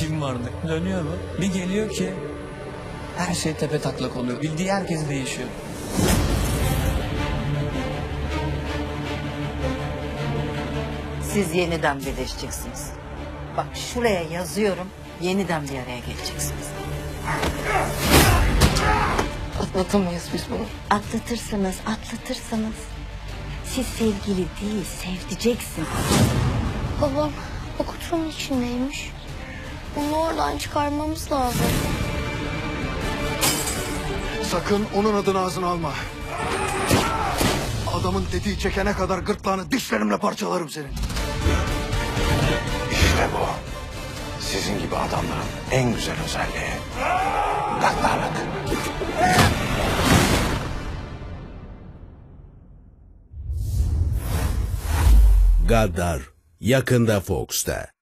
cin vardı. Dönüyor bu. Bir geliyor ki her şey tepe taklak oluyor. Bildiği herkes değişiyor. Siz yeniden birleşeceksiniz. Bak şuraya yazıyorum. Yeniden bir araya geleceksiniz. Atlatamayız biz bunu. Atlatırsınız, atlatırsınız. Siz sevgili değil, sevdiceksin. Babam o kutunun içindeymiş. Onu oradan çıkarmamız lazım. Sakın onun adını ağzına alma. Adamın tetiği çekene kadar gırtlağını dişlerimle parçalarım senin. İşte bu. Sizin gibi adamların en güzel özelliği. Gaddarlık. Gaddar yakında Fox'ta.